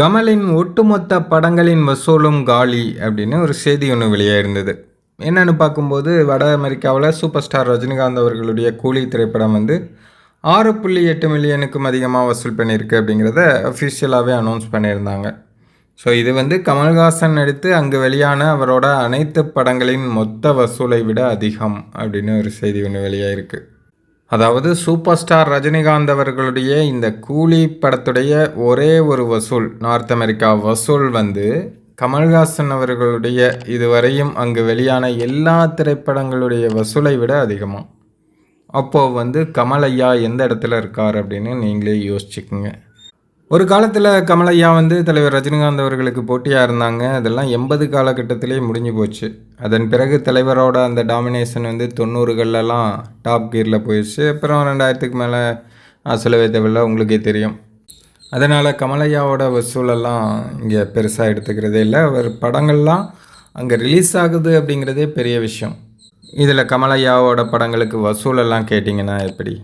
கமலின் ஒட்டுமொத்த படங்களின் வசூலும் காலி அப்படின்னு ஒரு செய்தி ஒன்று வெளியாக இருந்தது. என்னென்னு பார்க்கும்போது வட அமெரிக்காவில் சூப்பர் ஸ்டார் ரஜினிகாந்த் அவர்களுடைய கூலி திரைப்படம் வந்து ஆறு புள்ளி எட்டு மில்லியனுக்கும் அதிகமாக வசூல் பண்ணியிருக்கு அப்படிங்கிறத அஃபிஷியலாகவே அனௌன்ஸ் பண்ணியிருந்தாங்க. ஸோ இது வந்து கமல்ஹாசன் நடித்து அங்கு வெளியான அவரோட அனைத்து படங்களின் மொத்த வசூலை விட அதிகம் அப்படின்னு ஒரு செய்தி ஒன்று வெளியாயிருக்கு அதாவது சூப்பர் ஸ்டார் ரஜினிகாந்த் அவர்களுடைய இந்த கூலி படத்துடைய ஒரே ஒரு வசூல் நார்த் அமெரிக்கா வசூல் வந்து கமல்ஹாசன் அவர்களுடைய இதுவரையும் அங்கு வெளியான எல்லா திரைப்படங்களுடைய வசூலை விட அதிகமாக அப்போது வந்து கமலையா எந்த இடத்துல இருக்கார் அப்படின்னு நீங்களே யோசிச்சுக்குங்க. ஒரு காலத்தில் கமலையா வந்து தலைவர் ரஜினிகாந்த் அவர்களுக்கு போட்டியாக இருந்தாங்க. அதெல்லாம் எண்பது காலகட்டத்திலே முடிஞ்சு போச்சு. அதன் பிறகு தலைவரோட அந்த டாமினேஷன் வந்து தொண்ணூறுகள்லாம் டாப் கியரில் போயிடுச்சு. அப்புறம் ரெண்டாயிரத்துக்கு மேலே சொல்லவே தேவையில்ல உங்களுக்கே தெரியும். அதனால் கமலையாவோட வசூலெல்லாம் இங்கே பெருசாக எடுத்துக்கிறதே இல்லை. அவர் படங்கள்லாம் அங்கே ரிலீஸ் ஆகுது அப்படிங்கிறதே பெரிய விஷயம். இதில் கமலையாவோட படங்களுக்கு வசூலெல்லாம் கேட்டிங்கன்னா எப்படி?